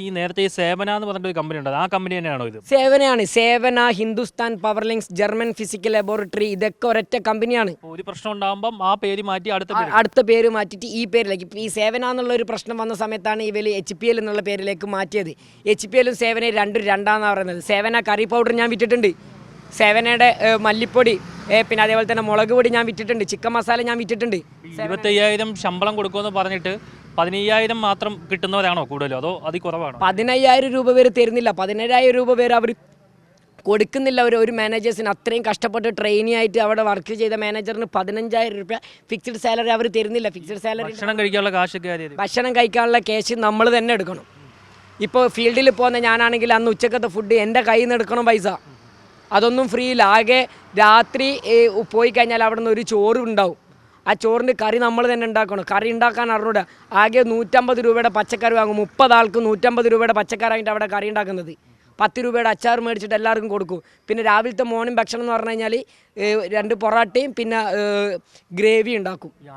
ഈ നേരത്തെ സേവന എന്ന് പറഞ്ഞിട്ട് ഒരു കമ്പനി ഉണ്ട് ആ കമ്പനി തന്നെയാണോ ഇത്? സേവനയാണ്. Sevana Hindustan power links German physical laboratory ഇതൊക്കെ ഒരൊറ്റ കമ്പനിയാണ് ഒരു പ്രശ്നം ഉണ്ടാകുമ്പോൾ ആ പേര് മാറ്റി അടുത്ത അടുത്ത പേര് മാറ്റിയിട്ട് ഈ പേരിലേക്ക്. ഈ സേവന എന്നുള്ള ഒരു പ്രശ്നം വന്ന സമയത്താണ് ഇവർ എച്ച് പി എൽ എന്നുള്ള പേരിലേക്ക് മാറ്റിയത്. എച്ച് പി എല്ലും സേവനയും രണ്ടും രണ്ടാണെന്നാണ് പറയുന്നത്. സേവന കറി പൗഡർ ഞാൻ വിറ്റിട്ടുണ്ട്. സേവനയുടെ മല്ലിപ്പൊടി പിന്നെ അതേപോലെ തന്നെ മുളക് പൊടി ഞാൻ വിറ്റിട്ടുണ്ട്. ചിക്കൻ മസാല ഞാൻ വിറ്റിട്ടുണ്ട്. ഇരുപത്തയ്യായിരം ശമ്പളം കൊടുക്കുമെന്ന് പറഞ്ഞിട്ട് പതിനയ്യായിരം മാത്രം കിട്ടുന്നവരാണോ കൂടുതലും? അതോ അതി കുറവാണോ പതിനയ്യായിരം രൂപ പേര് തരുന്നില്ല. പതിനേഴായിരം രൂപ പേര് അവർ കൊടുക്കുന്നില്ല. അവർ ഒരു മാനേജേഴ്സിന് അത്രയും കഷ്ടപ്പെട്ട് ട്രെയിനി ആയിട്ട് അവിടെ വർക്ക് ചെയ്ത മാനേജറിന് പതിനഞ്ചായിരം രൂപ ഫിക്സഡ് സാലറി അവർ തരുന്നില്ല. ഫിക്സഡ് സാലറി ഭക്ഷണം കഴിക്കാനുള്ള കാശൊക്കെ ഭക്ഷണം കഴിക്കാനുള്ള ക്യാഷ് നമ്മൾ തന്നെ എടുക്കണം. ഇപ്പോൾ ഫീൽഡിൽ പോകുന്ന ഞാനാണെങ്കിൽ അന്ന് ഉച്ചക്കത്തെ ഫുഡ് എന്റെ കയ്യിൽ നിന്ന് എടുക്കണം പൈസ? അതൊന്നും ഫ്രീ ഇല്ല. ആകെ രാത്രി പോയി കഴിഞ്ഞാൽ അവിടെ നിന്ന് ഒരു ചോറ് ഉണ്ടാവും ആ ചോറിന്റെ കറി നമ്മൾ തന്നെ ഉണ്ടാക്കണം. കറി ഉണ്ടാക്കാൻ അറിഞ്ഞൂടെ. ആകെ നൂറ്റമ്പത് രൂപയുടെ പച്ചക്കറി വാങ്ങും. മുപ്പത് ആൾക്ക് നൂറ്റമ്പത് രൂപയുടെ പച്ചക്കറി ആയിട്ട് അവിടെ കറി ഉണ്ടാക്കുന്നത്. പത്ത് രൂപയുടെ അച്ചാർ മേടിച്ചിട്ട് എല്ലാവർക്കും കൊടുക്കും. പിന്നെ രാവിലത്തെ മോർണിംഗ് ഭക്ഷണം എന്ന് പറഞ്ഞു കഴിഞ്ഞാൽ രണ്ട് പൊറാട്ടയും പിന്നെ ഗ്രേവി ഉണ്ടാക്കും.